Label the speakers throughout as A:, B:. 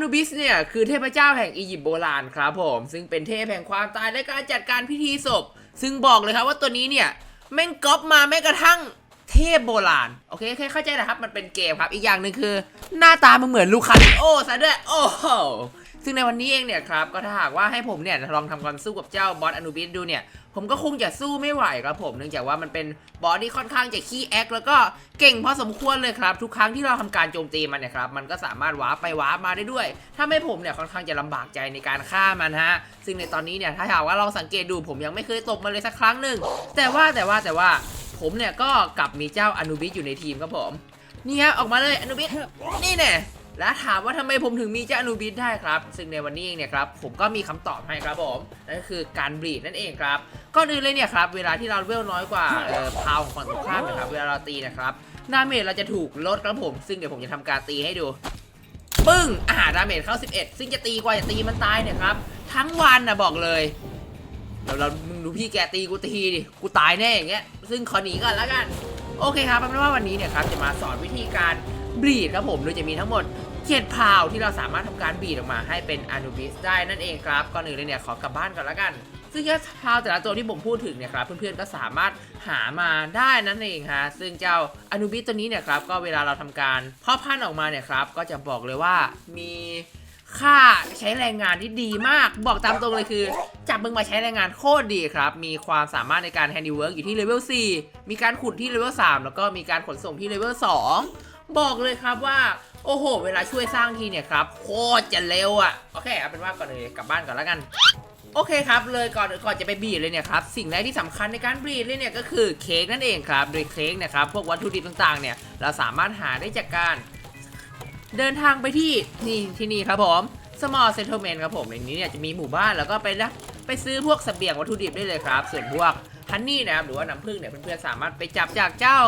A: นูบิสเนี่ยคือเทพเจ้าแห่งอียิปต์โบราณครับผม ซึ่งเป็นเทพแห่งความตายและการจัดการพิธีศพ ซึ่งบอกเลยครับว่าตัวนี้เนี่ยแม่งก๊อปมาแม้กระทั่งเทพโบราณ โอเคแค่เข้าใจนะครับ มันเป็นเกมครับ อีกอย่างหนึ่งคือ หน้าตามันเหมือนลูคาริโอซะด้วย โอ้โห ซึ่งในวันนี้เองเนี่ยครับก็ถ้าหากว่าให้ผมเนี่ยลองทำการสู้กับเจ้าบอสอนูบิสดูเนี่ยผมก็คงจะสู้ไม่ไหวครับผมเนื่องจากว่ามันเป็นบอสที่ค่อนข้างจะขี้แอคแล้วก็เก่งพอสมควรเลยครับ ทุกครั้งที่เราทำการโจมตีมันเนี่ยครับมันก็สามารถว้าไปว้ามาได้ด้วย ถ้าไม่ผมเนี่ยค่อนข้างจะลำบากใจในการฆ่ามันฮะซึ่งในตอนนี้เนี่ยถ้าหากว่าเราสังเกตดูผมยังไม่เคยตบมันเลยสักครั้งหนึ่งแต่ว่าแต่ว่าแต่ว่าผมเนี่ยก็กลับมีเจ้าอนูบิสอยู่ในทีมครับผมนี่ฮะออกมาเลยอนุบิสนี่แน่ แล้วถามว่าทำไมผมถึงมีเจ้าอนุบิสได้ครับ ซึ่งในวันนี้เองเนี่ยครับผมก็มีคำตอบให้ครับผมนั่นก็คือการบรีดนั่นเองครับก่อนอื่นเลยเนี่ยครับเวลาที่เราเวลน้อยกว่าเอ่อพาวของฝั่งตรงข้ามนะครับเวลาเราตีนะครับดาเมจเราจะถูกลดครับผม ซึ่งเดี๋ยวผมจะทำการตีให้ดูปึ้งอาหารดาเมจเข้า 11 ซึ่งจะตีกว่าจะตีมันตายเนี่ยครับทั้งวันนะบอกเลยเราเรามึงดูพี่แกตีกูตีดิกูตายแน่อย่างเงี้ยซึ่งขอหนีก่อนแล้วกันโอเคครับเป็นว่าวันนี้เนี่ยครับจะมาสอนวิธีการบรีดครับผมโดยจะมีทั้งหมด เจ็ดพาวที่เราสามารถทำการบีดออกมาให้เป็นอนูบิสได้นั่นเองครับก่อนอื่นเลยเนี่ยขอกลับบ้านก่อนล้วกัน ซึ่งแค่พาวแต่ละตัวที่ผมพูดถึงเนี่ยครับเพื่อนๆก็สามารถหามาได้นั่นเองฮะซึ่งเจ้าอนูบิสตัวนี้เนี่ยครับก็เวลาเราทำการเพาะพันธุ์ออกมาเนี่ยครับก็จะบอกเลยว่ามีค่าใช้แรงงานที่ดีมาก บอกตามตรงเลยคือ จับมึงมาใช้แรงงานโคตรดีครับ มีความสามารถในการแฮนดิเวิร์กอยู่ที่เลเวล4มีการขุดที่เลเวล3แล้วก็มีการขนส่งที่เลเวล2 บอกเลยครับว่า โอ้โห เวลาช่วยสร้างทีเนี่ยครับโคตรจะเร็วอะ่ะโอเคเอาเป็นว่าก่อนเลยกลับบ้านก่อนแล้วกัน โอเคครับ เลยก่อนก่อนจะไปบีดเลยเนี่ยครับสิ่งแรกที่สำคัญในการบีดเลยเนี่ยก็คือเค้กนั่นเองครับ โดยเค้กนะครับพวกวัตถุดิบต่างๆเนี่ยเราสามารถหาได้จากการ เดินทางไปที่นี่ที่นี่ครับผม small settlement ครับผมในนี้เนี่ยจะมีหมู่บ้านแล้วก็ไปรับไปซื้อพวกเสบียงวัตถุดิบได้เลยครับ ส่วนพวกฮันนี่นะครับหรือว่าน้ำผึ้งเนี่ยเพื่อนๆสามารถไปจับจากเจ้า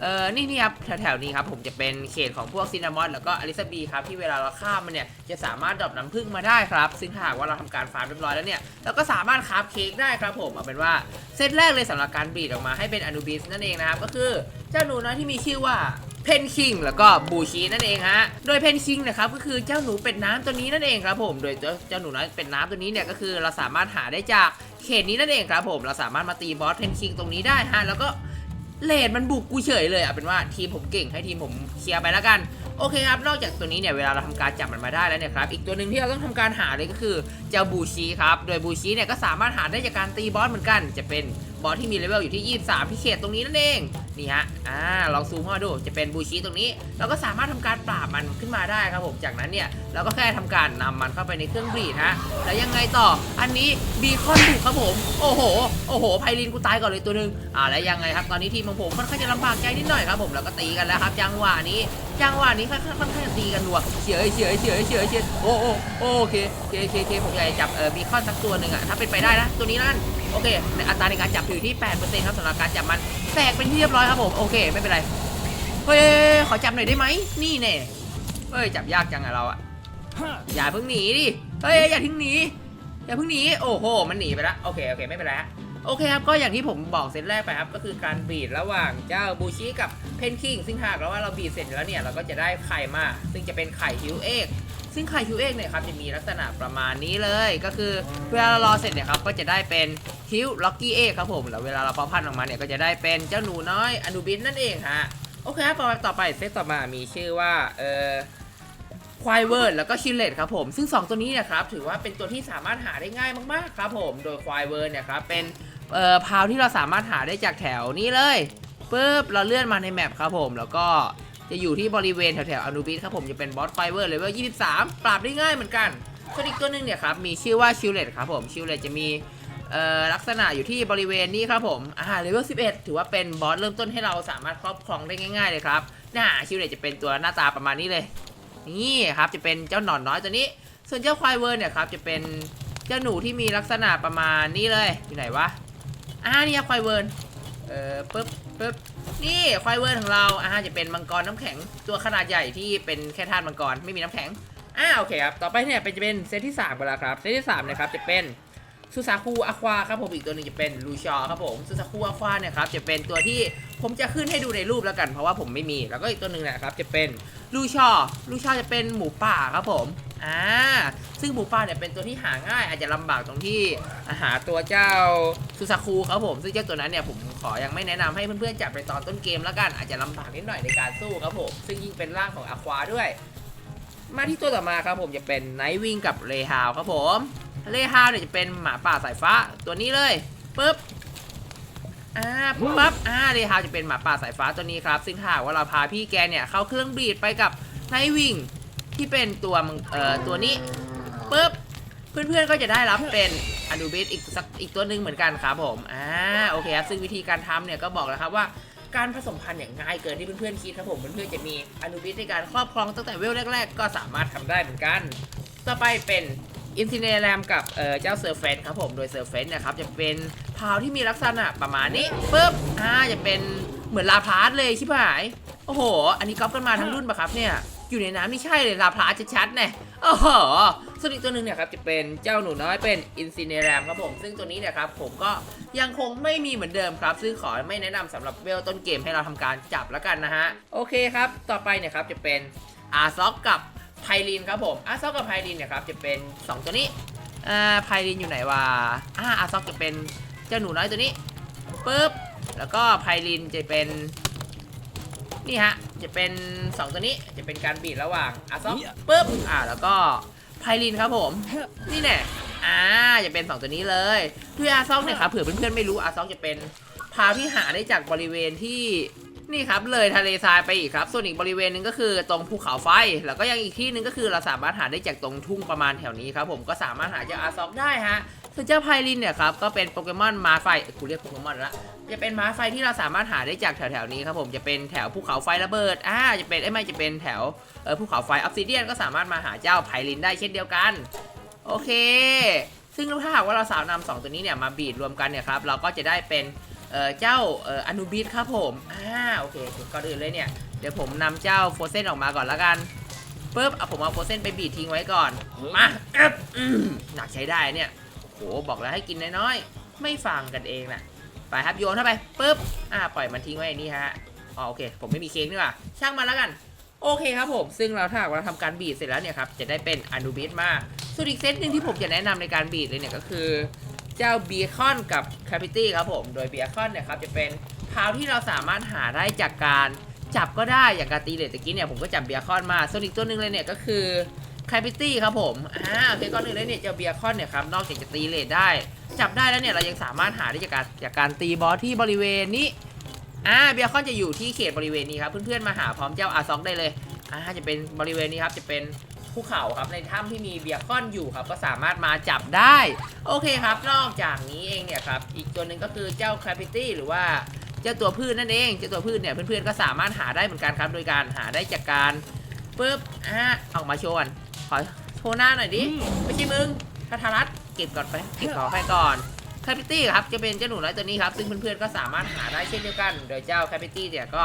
A: เออนี่นี่ครับแถวๆนี้ครับผมจะเป็นเขตของพวกซินนามอนแล้วก็อลิซาบีครับที่เวลาเราข้ามมันเนี่ยจะสามารถดรอปน้ำผึ้งมาได้ครับ ซึ่งหากว่าเราทำการฟาร์มเรียบร้อยแล้วเนี่ยเราก็สามารถคราฟเค้กได้ครับผมเอาเป็นว่าเซตแรกเลยสำหรับการบีดออกมาให้เป็นอนูบิสนั่นเองนะครับก็คือเจ้าหนูน้อยที่มีชื่อว่าเพนคิงแล้วก็บูชีนั่นเองฮะ โดยเพนคิงนะครับก็คือเจ้าหนูเป็ดน้ำตัวนี้นั่นเองครับผม โดยเจ้าหนูน้อยเป็ดน้ำตัวนี้เนี่ยก็คือเราสามารถหาได้จากเขตนี้นั่นเองครับผม เราสามารถมาตีบอสเพนคิงตรงนี้ได้ฮะแล้วก็ เลดมันบุกกูเฉยเลยอะเป็นว่าทีมผมเก่งให้ทีมผมเคลียร์ไปแล้วกันโอเคครับ นอกจากตัวนี้เนี่ยเวลาเราทำการจับมันมาได้แล้วเนี่ยครับ อีกตัวหนึ่งที่เราต้องทำการหาเลยก็คือเจ้าบูชีครับ โดยบูชีเนี่ยก็สามารถหาได้จากการตีบอสเหมือนกัน จะเป็น บอสที่มีเลเวลอยู่ที่ 23 ที่เขตตรงนี้นั่นเอง นี่ฮะ อ่า ลองซูมเข้ามาดู จะเป็นบูชีตรงนี้ เราก็สามารถทำการปราบมันขึ้นมาได้ครับผม จากนั้นเนี่ย เราก็แค่ทำการนำมันเข้าไปในเครื่องบีดฮะ แล้วยังไงต่อ อันนี้บีคอนบุกครับผม โอ้โห โอ้โห ไพลินกูตายก่อนเลยตัวหนึงอ่า แล้วยังไงครับ ตอนนี้ทีมของผมค่อนข้างจะลำบากใจนิดหน่อยครับผม แล้วก็ตีกันแล้วครับจังหวะนี้จังหวะนี้ค่อนข้างค่อนข้างจะตีกันหนัวเฉยเฉยเฉยเฉยเฉยโอ้โอ้โอเคโอเคโอเคโอเคผมอยากจะจับเอ่อบีคอนสักตัวหนึ่งอะถ้าเป็นไปได้นะตัวนี้นั่นโอเคในอัตราในการจับอยู่ที่8%ครับสำหรับการจับมันแตกเป็นที่เรียบร้อยครับผมโอเคไม่เป็นไรเฮ้ยขอจับหน่อยได้ไหมนี่แน่เฮ้ยจับยากจังอะเราอะอย่าเพิ่งหนีดิเฮ้ยอย่าทิ้งหนีอย่าเพิ่งหนีโอ้โหมันหนีไปล้วโอเคโอเคไม่เป็นไรฮะ โอเคครับ ก็อย่างที่ผมบอกเซตแรกไปครับ ก็คือการบีดระหว่างเจ้าบูชิกับเพนคิง ซึ่งหากเราว่าเราบีดเสร็จแล้วเนี่ย เราก็จะได้ไข่มา ซึ่งจะเป็นไข่ฮิวเอกซึ่งไข่ฮิวเอกเนี่ยครับจะมีลักษณะประมาณนี้เลย ก็คือเวลาเรารอเสร็จเนี่ยครับก็จะได้เป็นฮิวล็อกกี้เอกครับผมแล้วเวลาเราเพาะพันธุ์ออกมาเนี่ยก็จะได้เป็นเจ้าหนูน้อยอนูบินนั่นเองฮะโอเคครับต่อต่อไปเซตต่อมามีชื่อว่าเอ่อควายเวิร์ดแล้วก็ชิลเลตครับผม ซึ่ง 2 ตัวนี้เนะครับถือว่าเป็นตัวที่สามารถหาได้ง่ายมากๆครับผม โดยควายเวิร์ดเนี่ยครับเป็น เอ่อพาวที่เราสามารถหาได้จากแถวนี้เลยปุ๊บเราเลื่อนมาในแมปครับผมแล้วก็จะอยู่ที่บริเวณแถวๆอนูบิสครับผมจะเป็นบอสควายเวิร์ดเลเวล23 ปราบได้ง่ายเหมือนกันส่วนอีกตัวหนึงเนี่ยครับมีชื่อว่าชิลเลตครับผมชิลเลตจะมีเอ่อลักษณะอยู่ที่บริเวณนี้ครับผมอ่าเลเวล11 ถือว่าเป็นบอสเริ่มต้นให้เราสามารถครอบครองได้ง่าย ๆ เลยครับน่าชิลเลตจะเป็นตัวหน้าตาประมาณนี้เลยนี่ครับจะเป็นเจ้าหนอนน้อยตัวนี้ ส่วนเจ้าควายเวิร์เนี่ยครับจะเป็นเจ้าหนูที่มีลักษณะประมาณนี้เลยอยู่ไหนวะ อ่านี่ครับควายเวิร์นเอ่อปึ๊บปึ๊บนี่ควายเวิร์นของเราอ่าจะเป็นมังกรน้ำแข็ง ตัวขนาดใหญ่ที่เป็นแค่ธาตุมังกรไม่มีน้ำแข็งอ่าโอเคครับต่อไปเนี่ยเป็นจะเป็นเซตที่3กันแล้วครับเซตที่3นะครับจะเป็นซูซาคูอะควาครับผมอีกตัวหนึงจะเป็นลูชอครับผมซูซาคูอะควาเนี่ยครับจะเป็นตัวที่ผมจะขึ้นให้ดูในรูปแล้วกัน เพราะว่าผมไม่มีแล้วก็อีกตัวหนึ่งนะครับจะเป็นลูชอลูชอจะเป็นหมูป่าครับผม อ่าซึ่งหมูป่าเนี่ยเป็นตัวที่หาง่าย อาจจะลำบากตรงที่หาตัวเจ้าซูซาคุครับผมซึ่งเจ้าตัวนั้นเนี่ยผมขอยังไม่แนะนำให้เพื่อนๆจับไปตอนต้นเกมแล้วกันอาจจะลำบากนิดหน่อยในการสู้ครับผมซึ่งยิ่งเป็นร่างของอควาด้วย มาที่ตัวต่อมาครับผมจะเป็นไนท์วิงกับเลฮาวครับผมเลฮาวเนี่ยจะเป็นหมาป่าสายฟ้าตัวนี้เลยปุ๊บ อ่าปั๊บอ่าเลฮาวจะเป็นหมาป่าสายฟ้าตัวนี้ครับ ซึ่งถ้าหากว่าเราพาพี่แกเนี่ยเข้าเครื่องบีดไปกับไนท์วิง ที่เป็นตัวมังเอ่อตัวนี้ปุ๊บเพื่อนๆก็จะได้รับเป็นอนูบิสอีกสักอีกตัวหนึ่งเหมือนกันครับผมอ่าโอเคครับซึ่งวิธีการทำเนี่ยก็บอกแล้วครับว่าการผสมพันธุ์อย่างง่ายเกินที่เพื่อนๆคิดครับผมเพื่อนๆจะมีอนุบิสในการครอบครองตั้งแต่เวลแรก ๆ ก็สามารถทำได้เหมือนกัน ต่อไปเป็นอินทิเนแรมกับเอ่อเจ้าเซอร์เฟนครับผมโดยเซอร์เฟนเนี่ยครับจะเป็นพาวที่มีลักษณะประมาณนี้ปุ๊บอ่าจะเป็นเหมือนลาพลาสเลยชิบหาย โอ้โห อันนี้ก๊อปกันมาทั้งรุ่นปะครับเนี่ย อยู่ในน้ำนี่ใช่เลยลาพลาชัดๆเนี่ยโอ้โหส่วนอีกตัวหนึ่งเนี่ยครับจะเป็นเจ้าหนูน้อยเป็นอินซิเนรมครับผม ซึ่งตัวนี้เนี่ยครับผมก็ยังคงไม่มีเหมือนเดิมครับ ซึ่งขอไม่แนะนำสำหรับเวลต้นเกมให้เราทำการจับแล้วกันนะฮะ โอเคครับ ต่อไปเนี่ยครับจะเป็นอาซ็อกกับไพลินครับผมอาซ็อกกับไพลินเนี่ยครับจะเป็น 2 ตัวนี้อ่าไพลินอยู่ไหนวะอ่าอาซ็อกจะเป็นเจ้าหนูน้อยตัวนี้ปุ๊บแล้วก็ไพลินจะเป็นนี่ฮะ จะเป็น 2 ตัวนี้จะเป็นการบีดระหว่างอาซ็อกปุ๊บอ่าแล้วก็ไพลินครับผม นี่แน่อ่าจะเป็น 2 ตัวนี้เลยด้วยอาซ็อกเนี่ยครับเผื่อเพื่อนๆไม่รู้อาซ็อกจะเป็นพาวที่หาได้จากบริเวณที่นี่ครับเลยทะเลทรายไปอีกครับ ส่วนอีกบริเวณหนึงก็คือตรงภูเขาไฟ แล้วก็ยังอีกที่หนึงก็คือเราสามารถหาได้จากตรงทุ่งประมาณแถวนี้ครับผมก็สามารถหาเจ้าอาซ็อกได้ฮะ ส่วนเจ้าไพลินเนี่ยครับก็เป็นโปเกมอนม้าไฟกูเรียกโปเกมอนละจะเป็นม้าไฟที่เราสามารถหาได้จากแถวๆนี้ครับผมจะเป็นแถวภูเขาไฟระเบิดอ่าจะเป็นไอ้ยไม่จะเป็นแถวเออภูเขาไฟออฟซิเดียนก็สามารถมาหาเจ้าไพลินได้เช่นเดียวกัน โอเค ซึ่งถ้าหากว่าเราสาวนำสองตัวนี้เนี่ยมาบีดรวมกันเนี่ยครับเราก็จะได้เป็นเออเจ้าเอออนูบิสครับผมอ่าโอเคก่อนอื่นเลยเนี่ยเดี๋ยวผมนำเจ้าโฟเซนออกมาก่อนละกันปุ๊บเอาผมเอาโฟเซนไปบีดทิ้งไว้ก่อนมาออหนักใช้ได้เนี่ย โหบอกแล้วให้กินน้อยๆ ไม่ฟังกันเองน่ะ ไปครับโยนเข้าไปปุ๊บ อ่าปล่อยมันทิ้งไว้นี่ฮะ อ๋อโอเค ผมไม่มีเค้กนี่หว่า ช่างมันแล้วกัน โอเคครับผม ซึ่งเราถ้าเราทำการบีดเสร็จแล้วเนี่ยครับ จะได้เป็นอนูบิสมาส่วนอีกเซตหนึ่งที่ผมจะแนะนำในการบีดเลยเนี่ยก็คือเจ้าเบียคอนกับคาพิตี้ครับผม โดยเบียคอนเนี่ยครับจะเป็นพาวที่เราสามารถหาได้จากการจับก็ได้อย่างการตีเลทตะกี้เนี่ยผมก็จับเบียคอนมาส่วนอีกตัวหนึ่งเลยเนี่ยก็คือ คาพิตี้ครับผมอ่าโอเคก่อนหนึ่งเลยเนี่ยเจ้าเบียคอนเนี่ยครับนอกจากจะตีเลทได้ จับได้แล้วเนี่ยเรายังสามารถหาได้จากการจากการตีบอสที่บริเวณนี้อ่าเบียคอนจะอยู่ที่เขตบริเวณนี้ครับเพื่อนๆมาหาพร้อมเจ้าอาซ็อกได้เลยอ่าจะเป็นบริเวณนี้ครับจะเป็นภูเขาครับในถ้ำที่มีเบียคอนอยู่ครับก็สามารถมาจับได้ โอเคครับ นอกจากนี้เองเนี่ยครับอีกตัวหนึ่งก็คือเจ้าคาพิตี้หรือว่าเจ้าตัวพืชนั่นเองเจ้าตัวพืชเนี่ยเพื่อนๆก็สามารถหาได้เหมือนกันครับโดยการหาได้จากการ ปุ๊บอ่าออกมาโชว์กันขอโชว์หน้าหน่อยดิไม่ใช่มึงทัทารัตเก็บก่อนไปเก็บของไปก่อนคาพิตี้ครับจะเป็นเจ้าหนูน้อยตัวนี้ครับ ซึ่งเพื่อนๆก็สามารถหาได้เช่นเดียวกัน โดยเจ้าคาพิตี้เนี่ยก็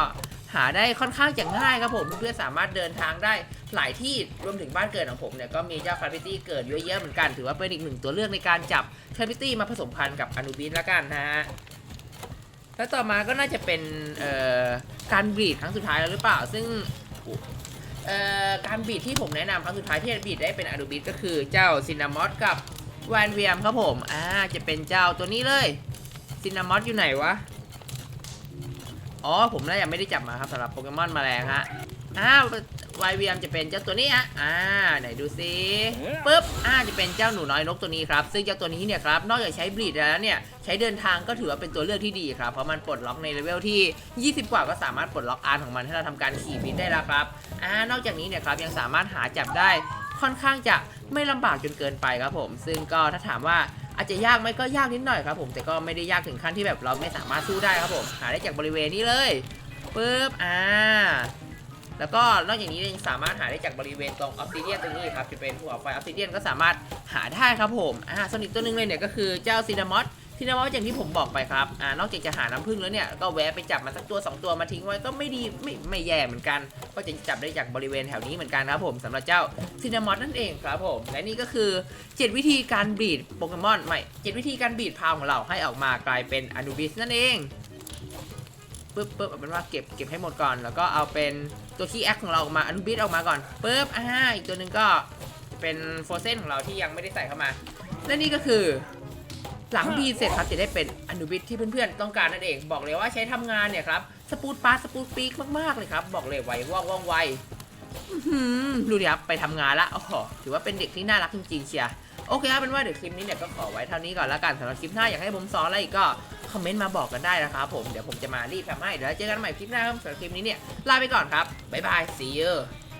A: หาได้ค่อนข้างจะง่ายครับผมเพื่อนๆสามารถเดินทางได้หลายที่รวมถึงบ้านเกิดของผมเนี่ยก็มีเจ้าคาพิตี้เกิดเยอะแยะเหมือนกันถือว่าเป็นอีกหนึ่งตัวเลือกในการจับคาพิตี้มาผสมพันธุ์กับอนูบิสละกันนะฮะแล้วต่อมาก็น่าจะเป็นเอ่อการบีดครั้งสุดท้ายแล้วหรือเปล่า ซึ่งเอ่อ การบีดที่ผมแนะนำครั้งสุดท้ายที่จะบีดได้เป็นอดูบิดก็คือเจ้าซินนามอสกับแวนเวียมครับผม อ่า จะเป็นเจ้าตัวนี้เลยซินนามอสอยู่ไหนวะ อ๋อ ผมน่าจะไม่ได้จับมาครับสำหรับโปเกมอนแมลงฮะอ่า วเวียมจะเป็นเจ้าตัวนี้ฮะ อ่า ไหนดูซิปึ๊บ อ่า จะเป็นเจ้าหนูน้อยนกตัวนี้ครับ ซึ่งเจ้าตัวนี้เนี่ยครับ นอกจากใช้บลีดแล้วเนี่ย ใช้เดินทางก็ถือว่าเป็นตัวเลือกที่ดีครับ เพราะมันปลดล็อกในเลเวลที่ 20 กว่าก็สามารถปลดล็อกอาร์ตของมันให้เราทำการขี่บินได้แล้วครับ อ่า นอกจากนี้เนี่ยครับยังสามารถหาจับได้ค่อนข้างจะไม่ลำบากจนเกินไปครับผม ซึ่งก็ถ้าถามว่าอาจจะยากไหมก็ยากนิดหน่อยครับผมแต่ก็ไม่ได้ยากถึงขั้นที่แบบเราไม่สามารถสู้ได้ครับผม หาได้จากบริเวณนี้เลยปึ๊บอ่า แล้วก็นอกจากนี้ยังสามารถหาได้จากบริเวณตรงออฟซิเดียนตรงนี้ครับจะเป็นหัวไฟออฟซิเดียนก็สามารถหาได้ครับผมอ่าส่วนอีกตัวหนึงเลยเนี่ยก็คือเจ้าซีนามอสซีนามอสอย่างที่ผมบอกไปครับ อ่า นอกจากจะหาน้ำผึ้งแล้วเนี่ย ก็แวะไปจับมาสักตัว 2 ตัวมาทิ้งไว้ก็ไม่ดีไม่ไม่แย่เหมือนกัน ก็จะจับได้จากบริเวณแถวนี้เหมือนกันครับผมสำหรับเจ้าซีนามอสนั่นเองครับผม และนี่ก็คือ 7 วิธีการบีดโปเกมอนไม่ 7 วิธีการบีดพาวของเราให้ออกมากลายเป็นอนูบิสนั่นเอง ปึ๊บปึ๊บเอาเป็นว่าเก็บเก็บให้หมดก่อน แล้วก็เอาเป็นตัวคีย์แอคของเราออกมาอนุบิสออกมาก่อนปึ๊บอ่าอีกตัวหนึ่งก็เป็นโฟเซนของเราที่ยังไม่ได้ใส่เข้ามา และนี่ก็คือหลังบีเสร็จครับจะได้เป็นอนุบิทที่เพื่อนๆต้องการนั่นเอง บอกเลยว่าใช้ทำงานเนี่ยครับสปูดปาสปูดปีกมากๆเลยครับ บอกเลยไวว่องว่องไวดูดิครับไปทำงานละโอ้โหถือว่าเป็นเด็กที่น่ารักจริงๆเชียร์โอเคครับเป็นว่าเดี๋ยวคลิปนี้เนี่ยก็ขอไว้เท่านี้ก่อนละกันสำหรับคลิปหน้าอยากให้ผมสอนอะไรอีกก็ คอมเมนต์มาบอกกันได้นะครับผม เดี๋ยวผมจะมารีบทำให้ เดี๋ยวเจอกันใหม่คลิปหน้าครับสำหรับคลิปนี้เนี่ย ลาไปก่อนครับ บ๊ายบาย see you